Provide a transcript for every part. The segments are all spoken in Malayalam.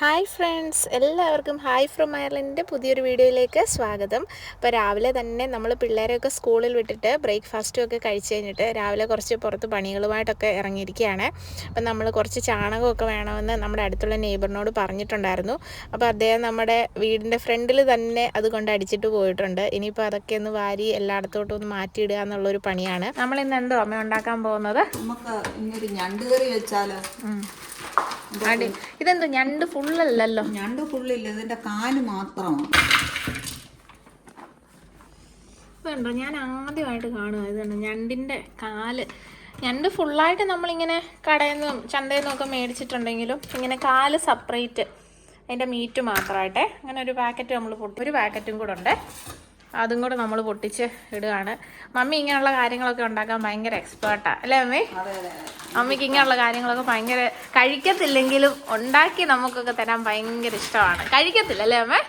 ഹായ് ഫ്രണ്ട്സ് എല്ലാവർക്കും ഹായ് ഫ്രം അയർലൻഡിന്റെ പുതിയൊരു വീഡിയോയിലേക്ക് സ്വാഗതം. അപ്പോൾ രാവിലെ തന്നെ നമ്മൾ പിള്ളേരെയൊക്കെ സ്കൂളിൽ വിട്ടിട്ട് ബ്രേക്ക്ഫാസ്റ്റും ഒക്കെ കഴിച്ച് കഴിഞ്ഞിട്ട് രാവിലെ കുറച്ച് പുറത്ത് പണികളുമായിട്ടൊക്കെ ഇറങ്ങിയിരിക്കുകയാണ്. അപ്പം നമ്മൾ കുറച്ച് ചാണകമൊക്കെ വേണമെന്ന് നമ്മുടെ അടുത്തുള്ള നെയ്ബറിനോട് പറഞ്ഞിട്ടുണ്ടായിരുന്നു. അപ്പോൾ അദ്ദേഹം നമ്മുടെ വീടിന്റെ ഫ്രണ്ടിൽ തന്നെ അതുകൊണ്ട് അടിച്ചിട്ട് പോയിട്ടുണ്ട്. ഇനിയിപ്പോൾ അതൊക്കെ ഒന്ന് വാരി എല്ലായിടത്തോട്ടും ഒന്ന് മാറ്റിയിടുക എന്നുള്ളൊരു പണിയാണ്. നമ്മൾ ഇന്ന് എന്തോ അമ്മ ഉണ്ടാക്കാൻ പോകുന്നത്? നമുക്ക് ഇന്നൊരു ഞണ്ട് കറി വെച്ചാലോ? ഇതെന്തോ ഞണ്ട് ഫുള്ളല്ലല്ലോ? ഞണ്ട് ഫുള്ളില്ല ഇതിന്റെ കാൽ മാത്രമാണ്. വേണ്ടോ ഞാൻ ആദ്യമായിട്ട് കാണുക ഇതാണ് ഞണ്ടിന്റെ കാൽ. ഞണ്ട് ഫുള്ളായിട്ട് നമ്മളിങ്ങനെ കടയിൽ നിന്നും ചന്തയിൽ നിന്നൊക്കെ മേടിച്ചിട്ടുണ്ടെങ്കിലും ഇങ്ങനെ കാൽ സെപ്പറേറ്റ് അതിന്റെ മീറ്റ് മാത്രമായിട്ടെ അങ്ങനെ ഒരു പാക്കറ്റ് നമ്മൾ പൊട്ടി ഒരു പാക്കറ്റും കൂടെ ഉണ്ട്. അതും കൂടെ നമ്മൾ പൊട്ടിച്ച് ഇടുകയാണ് മമ്മി ഇങ്ങനെയുള്ള കാര്യങ്ങളൊക്കെ ഉണ്ടാക്കാൻ ഭയങ്കര എക്സ്പേർട്ടാണ് അല്ലേ മമ്മി? അമ്മയ്ക്ക് ഇങ്ങനെയുള്ള കാര്യങ്ങളൊക്കെ ഭയങ്കര കഴിക്കത്തില്ലെങ്കിലും ഉണ്ടാക്കി നമുക്കൊക്കെ തരാൻ ഭയങ്കര ഇഷ്ടമാണ്. കഴിക്കത്തില്ല അല്ലേ അമ്മേ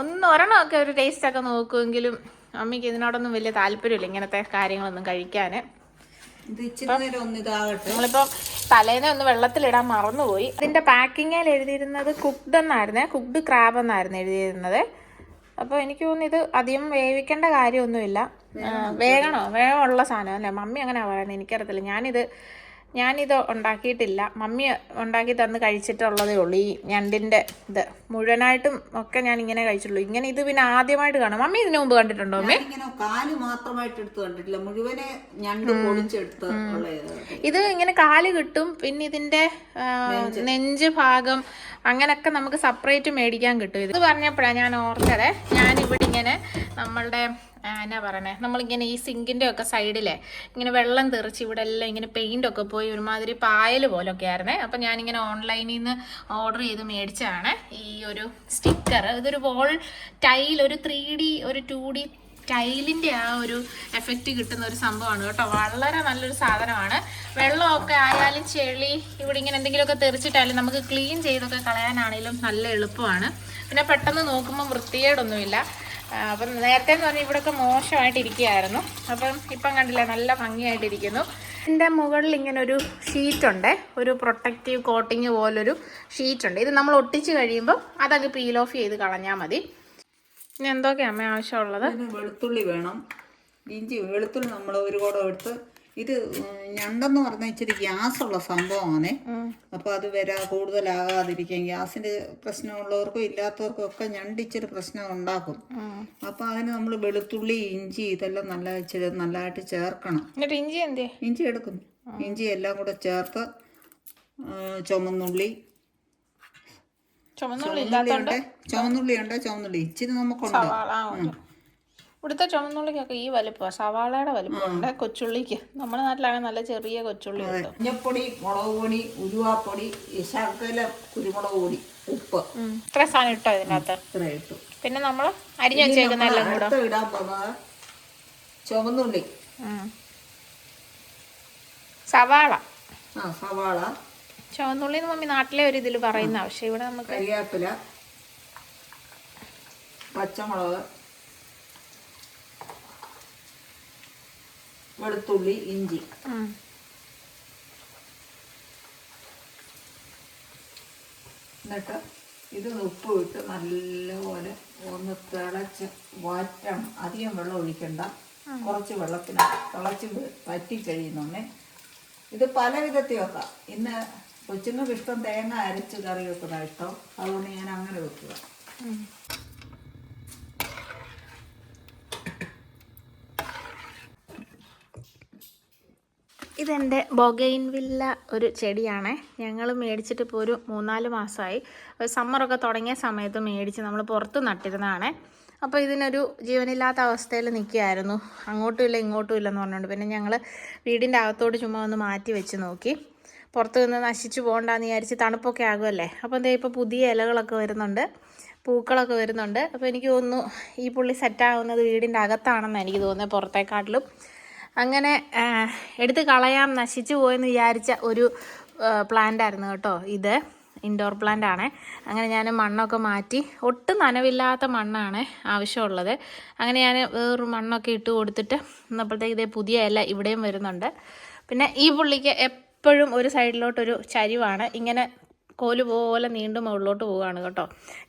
ഒന്ന് ഒരെണ്ണമൊക്കെ ഒരു ടേസ്റ്റ് ഒക്കെ നോക്കുമെങ്കിലും അമ്മയ്ക്ക് ഇതിനോടൊന്നും വലിയ താല്പര്യമില്ല ഇങ്ങനത്തെ കാര്യങ്ങളൊന്നും കഴിക്കാൻ ഇതാകട്ടെ. നമ്മളിപ്പം തലേനെ ഒന്ന് വെള്ളത്തിലിടാൻ മറന്നുപോയി. ഇതിന്റെ പാക്കിങ്ങിൽ എഴുതിയിരുന്നത് കുക്ക്ഡ് എന്നായിരുന്നേ. കുക്ക്ഡ് ക്രാബ് എന്നായിരുന്നു എഴുതിയിരുന്നത്. അപ്പോൾ എനിക്ക് തോന്നുന്നു ഇത് അധികം വേവിക്കേണ്ട കാര്യമൊന്നുമില്ല. വേഗണോ? വേഗമുള്ള സാധനം അല്ലേ? മമ്മി അങ്ങനെ പറയുന്നത് എനിക്കറിയത്തില്ല. ഞാനിത് ഞാനിത് ഉണ്ടാക്കിയിട്ടില്ല. മമ്മി ഉണ്ടാക്കി തന്ന് കഴിച്ചിട്ടുള്ളതേ ഉള്ളൂ. ഈ ഞണ്ടിന്റെ ഇത് മുഴുവനായിട്ടും ഒക്കെ ഞാൻ ഇങ്ങനെ കഴിച്ചുള്ളൂ ഇങ്ങനെ ഇത് പിന്നെ ആദ്യമായിട്ട് കാണും. മമ്മി ഇതിനു മുമ്പ് കണ്ടിട്ടുണ്ടോ? മമ്മി? കാൽ മാത്രമായിട്ട് എടുത്ത് കണ്ടിട്ടില്ല. മുഴുവനെ ഞണ്ട് പൊടിച്ചെടുത്ത് ഇത് ഇങ്ങനെ കാൽ കിട്ടും. പിന്നെ ഇതിന്റെ നെഞ്ച്. ഭാഗം അങ്ങനെയൊക്കെ നമുക്ക് സെപ്പറേറ്റ് മേടിക്കാൻ കിട്ടും. ഇത് പറഞ്ഞപ്പോഴാണ് ഞാൻ ഓർത്തത് ഞാനിവിടെ ഇങ്ങനെ നമ്മളുടെ എന്നാ പറയണേ? നമ്മളിങ്ങനെ ഈ സിങ്കിന്റെ ഒക്കെ സൈഡിലെ ഇങ്ങനെ വെള്ളം തെറിച്ച് ഇവിടെ എല്ലാം ഇങ്ങനെ പെയിന്റ് ഒക്കെ പോയി ഒരുമാതിരി പായൽ പോലൊക്കെ ആയിരുന്നേ. അപ്പം ഞാനിങ്ങനെ ഓൺലൈനിൽ നിന്ന് ഓർഡർ ചെയ്ത് മേടിച്ചതാണ്. ഈ ഒരു സ്റ്റിക്കർ ഇതൊരു വോൾ ടൈൽ ഒരു ത്രീ ഡി ഒരു ടു ഡി ടൈലിന്റെ ആ ഒരു എഫക്റ്റ് കിട്ടുന്ന ഒരു സംഭവമാണ് കേട്ടോ. വളരെ നല്ലൊരു സാധനമാണ്. വെള്ളമൊക്കെ ആയാലും ചെളി ഇവിടെ ഇങ്ങനെ എന്തെങ്കിലുമൊക്കെ തെറിച്ചിട്ടായാലും നമുക്ക് ക്ലീൻ ചെയ്തൊക്കെ കളയാനാണെങ്കിലും നല്ല എളുപ്പമാണ്. പിന്നെ പെട്ടെന്ന് നോക്കുമ്പോൾ വൃത്തികേടൊന്നുമില്ല. അപ്പം നേരത്തെ എന്ന് പറഞ്ഞാൽ ഇവിടെയൊക്കെ മോശമായിട്ടിരിക്കുകയായിരുന്നു. അപ്പം ഇപ്പം കണ്ടില്ല നല്ല ഭംഗിയായിട്ടിരിക്കുന്നു. ഇതിന്റെ മുകളിൽ ഇങ്ങനെ ഒരു ഷീറ്റുണ്ട്. ഒരു പ്രൊട്ടക്റ്റീവ് കോട്ടിങ് പോലൊരു ഷീറ്റുണ്ട്. ഇത് നമ്മൾ ഒട്ടിച്ച് കഴിയുമ്പോൾ അതങ്ങ് പീൽ ഓഫ് ചെയ്ത് കളഞ്ഞാൽ മതി. ഇനി എന്തൊക്കെയാണ് അമ്മ ആവശ്യമുള്ളത്? വെളുത്തുള്ളി വേണം. ഇഞ്ചി വെളുത്തുള്ളി നമ്മൾ ഒരു കൂടെ എടുത്ത് ഇത് ഞണ്ടെന്ന് പറഞ്ഞാൽ ഇച്ചിരി ഗ്യാസ് ഗ്യാസുള്ള സംഭവമാണ്. അപ്പോൾ അത് വരാ കൂടുതലാകാതിരിക്കാൻ ഗ്യാസിന്റെ പ്രശ്നമുള്ളവർക്കും ഇല്ലാത്തവർക്കും ഒക്കെ ഞണ്ട് ഇച്ചിരി പ്രശ്നം ഉണ്ടാക്കും. അപ്പോൾ അതിന് നമ്മൾ വെളുത്തുള്ളി ഇഞ്ചി ഇതെല്ലാം നല്ല ഇച്ചിരി നല്ലതായിട്ട് ചേർക്കണം. ഇഞ്ചി എന്തേ ഇഞ്ചി എടുക്കും ഇഞ്ചി എല്ലാം കൂടെ ചേർത്ത് ചുമന്നുള്ളി ചുമന്നുള്ളി ചുമന്നുള്ളി ചുമന്നുള്ളിയുണ്ട് ചുമന്നുള്ളിയുണ്ട് ചുമന്നുള്ളി ഇച്ചിരി നമുക്കുണ്ട്. ഉണ്ട്. ഇവിടുത്തെ ചുമന്നുള്ളിക്കൊക്കെ ഈ വലിപ്പമാണ് സവാളയുടെ വലിപ്പമുണ്ട്. കൊച്ചുള്ളിക്ക്. നമ്മുടെ നാട്ടിലാണെങ്കിൽ നല്ല ചെറിയ കൊച്ചുള്ളി ഉണ്ട് മഞ്ഞപ്പൊടി മുളക് പൊടി ഉരുവാപ്പൊടി ഈ കുരുമുളക് പൊടി ഉപ്പ്. ഇത്ര സാധനം ഇട്ടോ ഇതിനകത്ത്? ഇത്ര ഇട്ടു. പിന്നെ നമ്മൾ അരിഞ്ഞു വെച്ചേക്കുന്ന എല്ലാം കൂടെ. അടുത്ത് ഇടാൻ പോകുന്നത് ചുമന്നുള്ളി. സവാള. ആ സവാള. ചുവന്നുള്ളി എന്ന് മമ്മി നാട്ടിലെ ഒരു ഇതിൽ പറയുന്ന പക്ഷെ ഇവിടെ നമുക്ക് കരിവേപ്പില പച്ചമുളക്. വെളുത്തുള്ളി ഇഞ്ചി. എന്നിട്ട് ഇത് ഉപ്പ് ഇട്ട് നല്ലപോലെ ഒന്ന് തിളച്ച് വാറ്റണം അധികം വെള്ളം ഒഴിക്കണ്ട. കുറച്ച് വെള്ളത്തിന് തിളച്ച് വറ്റി കഴിയുന്നുണ്ടേ ഇത് പല വിധത്തിൽ വെക്കാം. ഇന്ന് കൊച്ചുങ്ങൾക്ക് ഇഷ്ടം തേങ്ങ അരച്ച് കറി വെക്കുന്ന ഇഷ്ടം. അതുകൊണ്ട് ഞാൻ അങ്ങനെ വെക്കുക. ഇതെന്റെ ബൊഗൈൻ വില്ല ഒരു ചെടിയാണ്. ഞങ്ങൾ മേടിച്ചിട്ട് ഇപ്പോൾ ഒരു മൂന്നാൽ മാസമായി സമ്മറൊക്കെ തുടങ്ങിയ സമയത്ത് മേടിച്ച് നമ്മൾ പുറത്ത് നട്ടിരുന്നതാണ്. അപ്പോൾ ഇതിനൊരു ജീവനില്ലാത്ത അവസ്ഥയിൽ നിൽക്കുകയായിരുന്നു. അങ്ങോട്ടും ഇല്ല ഇങ്ങോട്ടും ഇല്ലെന്ന് പറഞ്ഞുകൊണ്ട് പിന്നെ ഞങ്ങൾ വീടിന്റെ അകത്തോട് ചുമ്മാ ഒന്ന് മാറ്റി വെച്ച് നോക്കി. പുറത്ത് നിന്ന് നശിച്ചു പോകണ്ടെന്ന് വിചാരിച്ച് തണുപ്പൊക്കെ ആകുമല്ലേ അപ്പോൾ എന്താ ഇപ്പോൾ പുതിയ ഇലകളൊക്കെ വരുന്നുണ്ട് പൂക്കളൊക്കെ വരുന്നുണ്ട്. അപ്പോൾ എനിക്ക് തോന്നുന്നു ഈ പുള്ളി സെറ്റാകുന്നത് വീടിന്റെ അകത്താണെന്ന് എനിക്ക് തോന്നുന്നത് പുറത്തേക്കാട്ടിലും. അങ്ങനെ എടുത്ത് കളയാം നശിച്ചു പോയെന്ന് വിചാരിച്ച ഒരു പ്ലാന്റ് ആയിരുന്നു കേട്ടോ ഇത്. ഇൻഡോർ പ്ലാന്റ് ആണ്. അങ്ങനെ ഞാൻ മണ്ണൊക്കെ മാറ്റി ഒട്ടും നനവില്ലാത്ത മണ്ണാണ് ആവശ്യമുള്ളത്. അങ്ങനെ ഞാൻ വേറൊരു മണ്ണൊക്കെ ഇട്ട് കൊടുത്തിട്ട് ഇന്നപ്പോഴത്തേക്ക് ഇതേ പുതിയ ഇല ഇവിടെയും വരുന്നുണ്ട്. പിന്നെ ഈ പുള്ളിക്ക് എപ്പോഴും ഒരു സൈഡിലോട്ടൊരു ചരിവാണ്. ഇങ്ങനെ കോൽ പോലെ നീണ്ടും മുകളിലോട്ട് പോവുകയാണ് കേട്ടോ.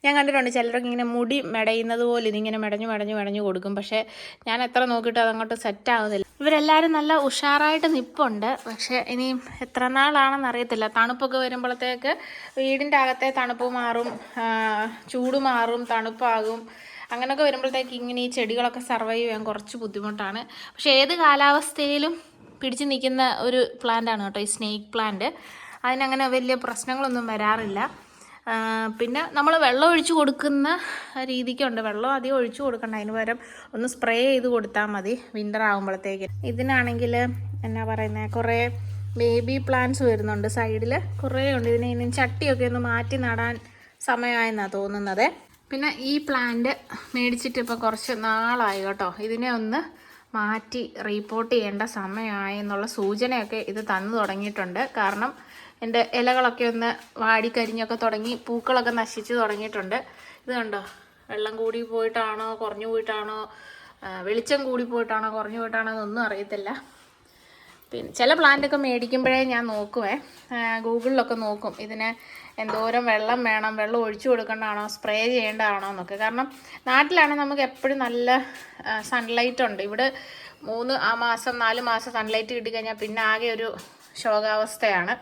ഞാൻ കണ്ടിട്ടുണ്ട് ചിലരൊക്കെ ഇങ്ങനെ മുടി മെടയുന്നത് പോലെ ഇതിങ്ങനെ മെടഞ്ഞു മെടഞ്ഞു മെടഞ്ഞു കൊടുക്കും. പക്ഷേ ഞാൻ എത്ര നോക്കിയിട്ട് അതങ്ങോട്ട് സെറ്റ് ആവുന്നില്ല. ഇവരെല്ലാവരും നല്ല ഉഷാറായിട്ട് നിപ്പുണ്ട്. പക്ഷേ ഇനി എത്ര നാളാണെന്ന് അറിയത്തില്ല. തണുപ്പൊക്കെ വരുമ്പോഴത്തേക്ക് വീടിന്റെ അകത്തെ തണുപ്പ് മാറും ചൂട് മാറും തണുപ്പാകും. അങ്ങനെയൊക്കെ വരുമ്പോഴത്തേക്ക് ഇങ്ങനെ ഈ ചെടികളൊക്കെ സർവൈവ് ചെയ്യാൻ കുറച്ച് ബുദ്ധിമുട്ടാണ്. പക്ഷേ ഏത് കാലാവസ്ഥയിലും പിടിച്ചു നിൽക്കുന്ന ഒരു പ്ലാന്റ് ആണ് കേട്ടോ ഈ സ്നേക്ക് പ്ലാന്റ് അതിനങ്ങനെ വലിയ പ്രശ്നങ്ങളൊന്നും വരാറില്ല. പിന്നെ നമ്മൾ വെള്ളം ഒഴിച്ചു കൊടുക്കുന്ന രീതിക്കുണ്ട്. വെള്ളം അധികം ഒഴിച്ചു കൊടുക്കണ്ട. അതിന് പകരം ഒന്ന് സ്പ്രേ ചെയ്ത് കൊടുത്താൽ മതി വിന്റർ ആകുമ്പോഴത്തേക്ക് ഇതിനാണെങ്കിൽ എന്നാ പറയുന്നത് കുറേ ബേബി പ്ലാന്റ്സ് വരുന്നുണ്ട് സൈഡിൽ കുറേ ഉണ്ട് ഇതിനെ ഇനി ചട്ടിയൊക്കെ ഒന്ന് മാറ്റി നടാൻ സമയമായെന്നാണ് തോന്നുന്നത്. പിന്നെ ഈ പ്ലാന്റ് മേടിച്ചിട്ട് ഇപ്പോൾ കുറച്ച് നാളായി കേട്ടോ. ഇതിനെ ഒന്ന് മാറ്റി റീപ്പോർട്ട് ചെയ്യേണ്ട സമയമായി എന്നുള്ള സൂചനയൊക്കെ ഇത് തന്നു തുടങ്ങിയിട്ടുണ്ട്. കാരണം എന്റെ ഇലകളൊക്കെ ഒന്ന് വാടി കരിഞ്ഞൊക്കെ തുടങ്ങി പൂക്കളൊക്കെ നശിച്ചു തുടങ്ങിയിട്ടുണ്ട്. ഇത് കണ്ടോ? വെള്ളം കൂടി പോയിട്ടാണോ കുറഞ്ഞു പോയിട്ടാണോ വെളിച്ചം കൂടി പോയിട്ടാണോ കുറഞ്ഞു പോയിട്ടാണോ എന്നൊന്നും അറിയത്തില്ല. പിന്നെ ചില പ്ലാന്റൊക്കെ മേടിക്കുമ്പോഴേ ഞാൻ നോക്കുവേ. ഗൂഗിളിലൊക്കെ നോക്കും ഇതിന് എന്തോരം വെള്ളം വേണം വെള്ളം ഒഴിച്ചു കൊടുക്കേണ്ടതാണോ സ്പ്രേ ചെയ്യേണ്ടതാണോ എന്നൊക്കെ. കാരണം നാട്ടിലാണെങ്കിൽ നമുക്ക് എപ്പോഴും നല്ല സൺലൈറ്റ് ഉണ്ട്. ഇവിടെ മൂന്ന് ആ മാസം നാല് മാസം സൺലൈറ്റ് കിട്ടിക്കഴിഞ്ഞാൽ പിന്നെ ആകെ ഒരു ശോകാവസ്ഥയാണ്.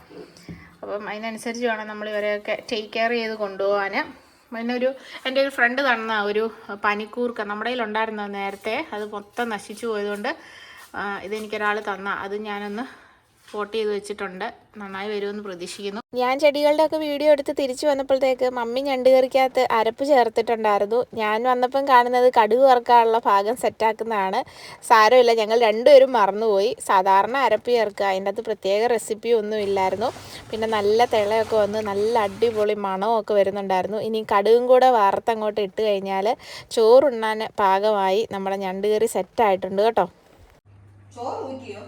അപ്പം അതിനനുസരിച്ച് വേണം നമ്മൾ ഇവരെയൊക്കെ ടേക്ക് കെയർ ചെയ്ത് കൊണ്ടുപോകാൻ പിന്നെ ഒരു എന്റെ ഒരു ഫ്രണ്ട് തന്ന ഒരു പനിക്കൂർക്ക നമ്മുടെ കയ്യിലുണ്ടായിരുന്ന നേരത്തെ. അത് മൊത്തം നശിച്ചു പോയതുകൊണ്ട് ഇതെനിക്കൊരാൾ തന്ന. അത് ഞാനൊന്ന് ഫോട്ടോ ചെയ്ത് വെച്ചിട്ടുണ്ട്. നന്നായി വരുമെന്ന് പ്രതീക്ഷിക്കുന്നു. ഞാൻ ചെടികളുടെ ഒക്കെ വീഡിയോ എടുത്ത് തിരിച്ചു വന്നപ്പോഴത്തേക്ക് മമ്മി ഞണ്ടുകറിക്കകത്ത് അരപ്പ് ചേർത്തിട്ടുണ്ടായിരുന്നു. ഞാൻ വന്നപ്പം കാണുന്നത് കടുക് വറുക്കാനുള്ള ഭാഗം സെറ്റാക്കുന്നതാണ് സാരമില്ല ഞങ്ങൾ രണ്ടുപേരും മറന്നുപോയി. സാധാരണ അരപ്പ് ചേർക്കുക. അതിന്റെ അകത്ത് പ്രത്യേക റെസിപ്പി ഒന്നും ഇല്ലായിരുന്നു. പിന്നെ നല്ല തിളയൊക്കെ വന്ന് നല്ല അടിപൊളി മണമൊക്കെ വരുന്നുണ്ടായിരുന്നു. ഇനി കടുകും കൂടെ വറുത്തങ്ങോട്ട് ഇട്ട് കഴിഞ്ഞാൽ ചോറുണ്ണാൻ പാകമായി. നമ്മുടെ ഞണ്ടുകറി സെറ്റായിട്ടുണ്ട് കേട്ടോ. ചോറ് ഊറ്റിയോ?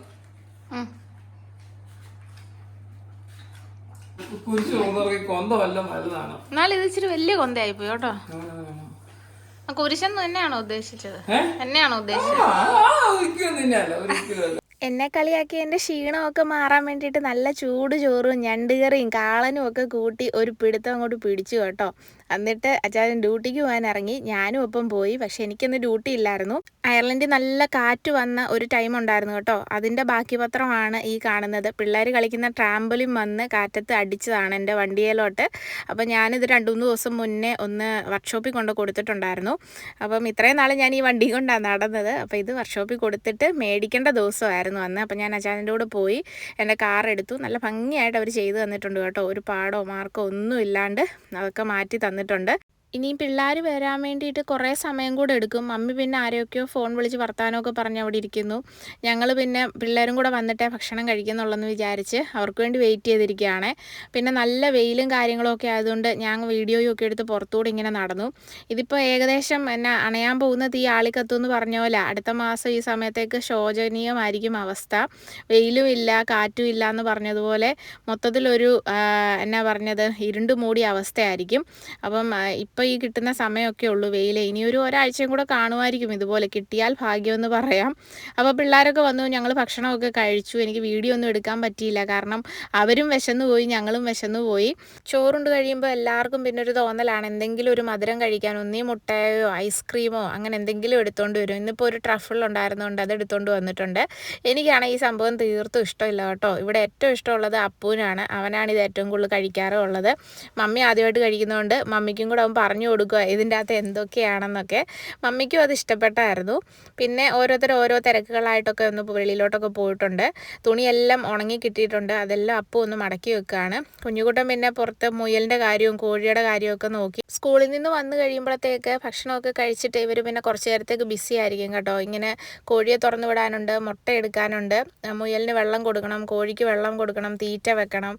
കുരിശ് പോകുന്നവർക്ക് കൊന്ത എന്നാൽ ഇത് ഇച്ചിരി വലിയ കൊന്തയായിപ്പോയി കേട്ടോ. കുരിശെന്ന് തന്നെയാണോ ഉദ്ദേശിച്ചത്? എന്നെയാണോ ഉദ്ദേശിച്ചത്? എന്നെ കളിയാക്കി എന്റെ ക്ഷീണമൊക്കെ മാറാൻ വേണ്ടിയിട്ട് നല്ല ചൂട് ചോറും ഞണ്ടുകറിയും കാളനും ഒക്കെ കൂട്ടി ഒരു പിടുത്തം അങ്ങോട്ട് പിടിച്ചു കേട്ടോ. എന്നിട്ട് അച്ചാച്ചൻ ഡ്യൂട്ടിക്ക് പോകാൻ ഇറങ്ങി. ഞാനും ഒപ്പം പോയി. പക്ഷെ എനിക്കിന്ന് ഡ്യൂട്ടി ഇല്ലായിരുന്നു. അയർലൻഡിൽ നല്ല കാറ്റ് വന്ന ഒരു ടൈം ഉണ്ടായിരുന്നു കേട്ടോ. അതിന്റെ ബാക്കി പത്രമാണ് ഈ കാണുന്നത്. പിള്ളേർ കളിക്കുന്ന ട്രാമ്പലിൻ വന്ന് കാറ്റത്ത് അടിച്ചതാണ് എന്റെ വണ്ടിയിലോട്ട്. അപ്പം ഞാനിത് രണ്ട് മൂന്ന് ദിവസം മുന്നേ ഒന്ന് വർക്ക്ഷോപ്പിൽ കൊണ്ട് കൊടുത്തിട്ടുണ്ടായിരുന്നു. അപ്പം ഇത്രയും നാൾ ഞാൻ ഈ വണ്ടി കൊണ്ടാണ് നടന്നത്. അപ്പോൾ ഇത് വർക്ക്ഷോപ്പിൽ കൊടുത്തിട്ട് മേടിക്കേണ്ട ദിവസമായിരുന്നു അന്ന്. അപ്പം ഞാൻ അച്ചാന്റെ കൂടെ പോയി എന്റെ കാർ എടുത്തു. നല്ല ഭംഗിയായിട്ട് അവർ ചെയ്തു തന്നിട്ടുണ്ട് കേട്ടോ. ഒരു പാടോ മാർക്കോ ഒന്നും ഇല്ലാണ്ട് അതൊക്കെ മാറ്റി തന്നിട്ടുണ്ട്. ഇനിയും പിള്ളേർ വരാൻ വേണ്ടിയിട്ട് കുറേ സമയം കൂടെ എടുക്കും. മമ്മി പിന്നെ ആരൊക്കെയോ ഫോൺ വിളിച്ച് വർത്താനമൊക്കെ പറഞ്ഞ് അവിടെ ഇരിക്കുന്നു. ഞങ്ങൾ പിന്നെ പിള്ളേരും കൂടെ വന്നിട്ടേ ഭക്ഷണം കഴിക്കുന്നുള്ളെന്ന് വിചാരിച്ച് അവർക്ക് വേണ്ടി വെയിറ്റ് ചെയ്തിരിക്കുകയാണ്. പിന്നെ നല്ല വെയിലും കാര്യങ്ങളൊക്കെ ആയതുകൊണ്ട് ഞാൻ വീഡിയോയും ഒക്കെ എടുത്ത് പുറത്തുകൂടെ ഇങ്ങനെ നടന്നു. ഇതിപ്പോൾ ഏകദേശം എന്നെ അണയാൻ പോകുന്ന തീ ആളിക്കത്തു എന്ന് പറഞ്ഞ പോലെ അടുത്ത മാസം ഈ സമയത്തേക്ക് ശോചനീയമായിരിക്കും അവസ്ഥ. വെയിലും ഇല്ല കാറ്റും ഇല്ല എന്ന് പറഞ്ഞതുപോലെ മൊത്തത്തിലൊരു എന്നാ പറഞ്ഞത് ഇരുണ്ട് മൂടിയ അവസ്ഥയായിരിക്കും. അപ്പം ഇപ്പോൾ ഈ കിട്ടുന്ന സമയമൊക്കെ ഉള്ളൂ. വെയിൽ ഇനി ഒരു ഒരാഴ്ചയും കൂടെ കാണുമായിരിക്കും ഇതുപോലെ. കിട്ടിയാൽ ഭാഗ്യമെന്ന് പറയാം. അപ്പോൾ പിള്ളേരൊക്കെ വന്നു. ഞങ്ങൾ ഭക്ഷണമൊക്കെ കഴിച്ചു. എനിക്ക് വീഡിയോ ഒന്നും എടുക്കാൻ പറ്റിയില്ല. കാരണം അവരും വിശന്നു പോയി. ഞങ്ങളും വിശന്നു പോയി. ചോറുണ്ട് കഴിയുമ്പോൾ എല്ലാവർക്കും പിന്നെ ഒരു തോന്നലാണ്. എന്തെങ്കിലും ഒരു മധുരം കഴിക്കാൻ ഒന്നീ മുട്ടയോ ഐസ്ക്രീമോ അങ്ങനെ എന്തെങ്കിലും എടുത്തുകൊണ്ട് വരും. ഇന്നിപ്പോൾ ഒരു ട്രഫിൾ ഉണ്ടായിരുന്നുകൊണ്ട് അത് എടുത്തുകൊണ്ട് വന്നിട്ടുണ്ട്. എനിക്കാണ് ഈ സംഭവം തീർത്തും ഇഷ്ടമില്ല കേട്ടോ. ഇവിടെ ഏറ്റവും ഇഷ്ടമുള്ളത് അപ്പൂനാണ്. അവനാണ് ഇത് ഏറ്റവും കൂടുതൽ കഴിക്കാറുള്ളത്. മമ്മി ആദ്യമായിട്ട് കഴിക്കുന്നതുകൊണ്ട് മമ്മിക്കും കൂടെ അവൻ പറഞ്ഞു കൊടുക്കുക ഇതിന്റെ അകത്ത് എന്തൊക്കെയാണെന്നൊക്കെ മമ്മിക്കും അത് ഇഷ്ടപ്പെട്ടായിരുന്നു. പിന്നെ ഓരോരുത്തർ ഓരോ തിരക്കുകളായിട്ടൊക്കെ ഒന്ന് വെളിയിലോട്ടൊക്കെ പോയിട്ടുണ്ട്. തുണിയെല്ലാം ഉണങ്ങി കിട്ടിയിട്ടുണ്ട്. അതെല്ലാം അപ്പം ഒന്ന് മടക്കി വെക്കുകയാണ്. കുഞ്ഞുകുട്ടൻ പിന്നെ പുറത്ത് മുയലിന്റെ കാര്യവും കോഴിയുടെ കാര്യമൊക്കെ നോക്കി. സ്കൂളിൽ നിന്ന് വന്നു കഴിയുമ്പോഴത്തേക്ക് ഭക്ഷണമൊക്കെ കഴിച്ചിട്ട് ഇവർ പിന്നെ കുറച്ച് നേരത്തേക്ക് ബിസി ആയിരിക്കും കേട്ടോ. ഇങ്ങനെ കോഴിയെ തുറന്നു വിടാനുണ്ട് മുട്ട എടുക്കാനുണ്ട്. മുയലിന് വെള്ളം കൊടുക്കണം കോഴിക്ക് വെള്ളം കൊടുക്കണം തീറ്റ വെക്കണം.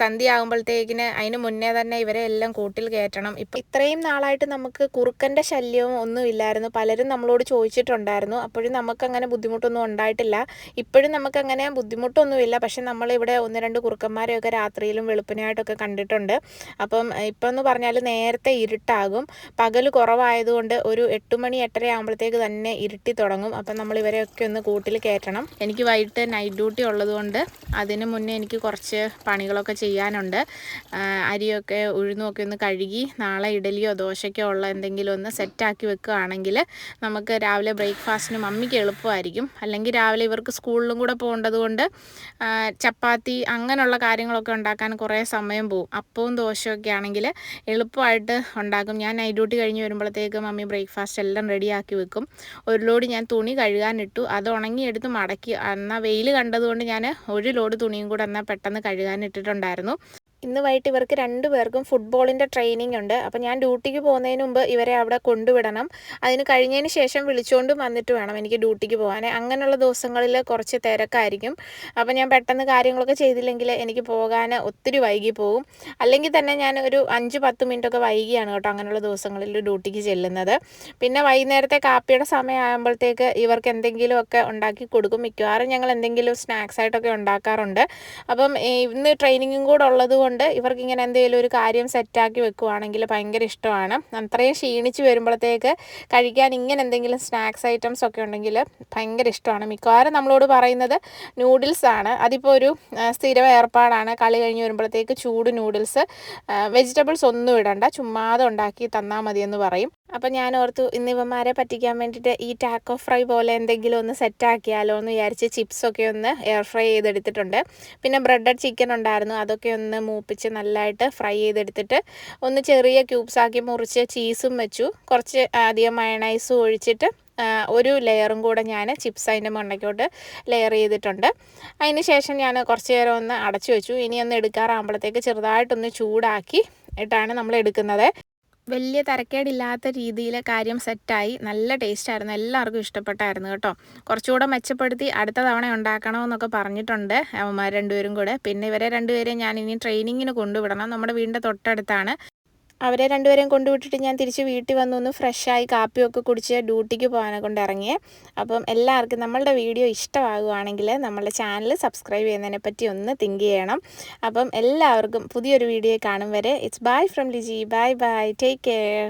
സന്ധ്യ ആകുമ്പോഴത്തേക്കിന് അതിന് മുന്നേ തന്നെ ഇവരെ എല്ലാം കൂട്ടിൽ കയറ്റണം. ഇപ്പം ഇത്രയും നാളായിട്ട് നമുക്ക് കുറുക്കന്റെ ശല്യവും ഒന്നും ഇല്ലായിരുന്നു. പലരും നമ്മളോട് ചോദിച്ചിട്ടുണ്ടായിരുന്നു. അപ്പോഴും നമുക്കങ്ങനെ ബുദ്ധിമുട്ടൊന്നും ഉണ്ടായിട്ടില്ല. ഇപ്പോഴും നമുക്കങ്ങനെ ബുദ്ധിമുട്ടൊന്നുമില്ല പക്ഷെ നമ്മളിവിടെ ഒന്ന് രണ്ട് കുറുക്കന്മാരെയൊക്കെ രാത്രിയിലും വെളുപ്പിനായിട്ടൊക്കെ കണ്ടിട്ടുണ്ട്. അപ്പം ഇപ്പം എന്ന് പറഞ്ഞാൽ നേരത്തെ ഇരുട്ടാകും. പകൽ കുറവായതുകൊണ്ട് ഒരു എട്ട് മണി എട്ടര ആകുമ്പോഴത്തേക്ക് തന്നെ ഇരുട്ടി തുടങ്ങും. അപ്പം നമ്മൾ ഇവരെയൊക്കെ ഒന്ന് കൂട്ടിൽ കയറ്റണം. എനിക്ക് വൈകിട്ട് നൈറ്റ് ഡ്യൂട്ടി ഉള്ളതുകൊണ്ട് അതിന് മുന്നേ എനിക്ക് കുറച്ച് പണികളൊക്കെ ചെയ്യാനുണ്ട്. അരിയൊക്കെ ഉഴുന്നൊക്കെ ഒന്ന് കഴുകി നാളെ ഇഡലിയോ ദോശയ്ക്കോ ഉള്ള എന്തെങ്കിലും ഒന്ന് സെറ്റാക്കി വെക്കുകയാണെങ്കിൽ നമുക്ക് രാവിലെ ബ്രേക്ക്ഫാസ്റ്റിന് മമ്മിക്ക് എളുപ്പമായിരിക്കും. അല്ലെങ്കിൽ രാവിലെ ഇവർക്ക് സ്കൂളിലും കൂടെ പോകേണ്ടത് കൊണ്ട് ചപ്പാത്തി അങ്ങനെയുള്ള കാര്യങ്ങളൊക്കെ ഉണ്ടാക്കാൻ കുറേ സമയം പോകും അപ്പവും ദോശയൊക്കെ ആണെങ്കിൽ എളുപ്പമായിട്ട് ഉണ്ടാക്കും. ഞാൻ നൈറ്റ് ഡ്യൂട്ടി കഴിഞ്ഞ് വരുമ്പോഴത്തേക്ക് മമ്മി ബ്രേക്ക്ഫാസ്റ്റ് എല്ലാം റെഡിയാക്കി വെക്കും. ഒരു ലോഡ് ഞാൻ തുണി കഴുകാനിട്ടു. അത് ഉണങ്ങിയെടുത്ത് മടക്കി. എന്നാൽ വെയിൽ കണ്ടതുകൊണ്ട് ഞാൻ ഒരു ലോഡ് തുണിയും കൂടെ എന്നാൽ പെട്ടെന്ന് കഴുകാനിട്ടിട്ടുണ്ടായിരുന്നു. ഇന്ന് വൈകിട്ട് ഇവർക്ക് രണ്ടു പേർക്കും ഫുട്ബോളിന്റെ ട്രെയിനിങ് ഉണ്ട്. അപ്പോൾ ഞാൻ ഡ്യൂട്ടിക്ക് പോകുന്നതിന് മുമ്പ് ഇവരെ അവിടെ കൊണ്ടുവിടണം. അതിന് കഴിഞ്ഞതിന് ശേഷം വിളിച്ചുകൊണ്ടും വന്നിട്ട് വേണം എനിക്ക് ഡ്യൂട്ടിക്ക് പോകാൻ അങ്ങനെയുള്ള ദിവസങ്ങളിൽ കുറച്ച് തിരക്കായിരിക്കും. അപ്പോൾ ഞാൻ പെട്ടെന്ന് കാര്യങ്ങളൊക്കെ ചെയ്തില്ലെങ്കിൽ എനിക്ക് പോകാൻ ഒത്തിരി വൈകി പോകും അല്ലെങ്കിൽ തന്നെ ഞാൻ ഒരു അഞ്ച് പത്ത് മിനിറ്റൊക്കെ വൈകിയാണ് കേട്ടോ അങ്ങനെയുള്ള ദിവസങ്ങളിൽ ഡ്യൂട്ടിക്ക് ചെല്ലുന്നത്. പിന്നെ വൈകുന്നേരത്തെ കാപ്പിയുടെ സമയമാകുമ്പോഴത്തേക്ക് ഇവർക്ക് എന്തെങ്കിലുമൊക്കെ ഉണ്ടാക്കി കൊടുക്കും. മിക്കവാറും ഞങ്ങൾ എന്തെങ്കിലും സ്നാക്സ് ആയിട്ടൊക്കെ ഉണ്ടാക്കാറുണ്ട്. അപ്പം ഇന്ന് ട്രെയിനിങ്ങും കൂടെ ഉള്ളത് ഇവർക്ക് ഇങ്ങനെ എന്തെങ്കിലും ഒരു കാര്യം സെറ്റാക്കി വെക്കുവാണെങ്കിൽ ഭയങ്കര ഇഷ്ടമാണ്. അത്രയും ക്ഷീണിച്ച് വരുമ്പോഴത്തേക്ക് കഴിക്കാൻ ഇങ്ങനെ എന്തെങ്കിലും സ്നാക്സ് ഐറ്റംസ് ഒക്കെ ഉണ്ടെങ്കിൽ ഭയങ്കര ഇഷ്ടമാണ്. മിക്കവാറും നമ്മളോട് പറയുന്നത് നൂഡിൽസ് ആണ്. അതിപ്പോൾ ഒരു സ്ഥിരം ഏർപ്പാടാണ്. കളി കഴിഞ്ഞ് വരുമ്പോഴത്തേക്ക് ചൂട് നൂഡിൽസ്. വെജിറ്റബിൾസ് ഒന്നും ഇടണ്ട. ചുമ്മാതെ ഉണ്ടാക്കി തന്നാൽ മതിയെന്ന് പറയും. അപ്പം ഞാൻ ഓർത്തു ഇന്ന് ഇവന്മാരെ പറ്റിക്കാൻ വേണ്ടിയിട്ട് ഈ ടാക്കോ ഫ്രൈ പോലെ എന്തെങ്കിലും ഒന്ന് സെറ്റാക്കിയാലോ എന്ന് വിചാരിച്ച് ചിപ്സൊക്കെ ഒന്ന് എയർ ഫ്രൈ ചെയ്തെടുത്തിട്ടുണ്ട്. പിന്നെ ബ്രെഡഡ് ചിക്കൻ ഉണ്ടായിരുന്നു. അതൊക്കെ ഒന്ന് മൂപ്പിച്ച് നല്ലതായിട്ട് ഫ്രൈ ചെയ്തെടുത്തിട്ട് ഒന്ന് ചെറിയ ക്യൂബ്സ് ആക്കി മുറിച്ച് ചീസും വെച്ചു. കുറച്ച് അധികം മയണൈസും ഒഴിച്ചിട്ട് ഒരു ലെയറും കൂടെ ഞാൻ ചിപ്സ് അതിന്റെ മണ്ടയ്ക്കോട്ട് ലെയർ ചെയ്തിട്ടുണ്ട്. അതിന് ശേഷം ഞാൻ കുറച്ച് നേരം ഒന്ന് അടച്ചു വെച്ചു. ഇനി ഒന്ന് എടുക്കാറാകുമ്പോഴത്തേക്ക് ചെറുതായിട്ടൊന്ന് ചൂടാക്കി ഇട്ടാണ് നമ്മൾ എടുക്കുന്നത്. വലിയ തരക്കേടില്ലാത്ത രീതിയിൽ കാര്യം സെറ്റായി. നല്ല ടേസ്റ്റായിരുന്നു എല്ലാവർക്കും ഇഷ്ടപ്പെട്ടായിരുന്നു കേട്ടോ. കുറച്ചുകൂടെ മെച്ചപ്പെടുത്തി അടുത്ത തവണ ഉണ്ടാക്കണമെന്നൊക്കെ പറഞ്ഞിട്ടുണ്ട് അമ്മമാർ രണ്ടുപേരും കൂടെ. പിന്നെ ഇവരെ രണ്ടുപേരെയും ഞാൻ ഇനി ട്രെയിനിങ്ങിന് കൊണ്ടുവിടണം. നമ്മുടെ വീടിന്റെ തൊട്ടടുത്താണ്. അവരെ രണ്ടുപേരെയും കൊണ്ടുവിട്ടിട്ട് ഞാൻ തിരിച്ച് വീട്ടിൽ വന്നു ഒന്ന് ഫ്രഷായി കാപ്പിയൊക്കെ കുടിച്ച് ഡ്യൂട്ടിക്ക് പോകാനെ കൊണ്ട് ഇറങ്ങിയേ. അപ്പം എല്ലാവർക്കും നമ്മളുടെ വീഡിയോ ഇഷ്ടമാകുവാണെങ്കിൽ നമ്മളുടെ ചാനൽ സബ്സ്ക്രൈബ് ചെയ്യുന്നതിനെ പറ്റി ഒന്ന് തിങ്ക് ചെയ്യണം. അപ്പം എല്ലാവർക്കും പുതിയൊരു വീഡിയോ കാണും വരെ. It's bye from Liji bye bye take care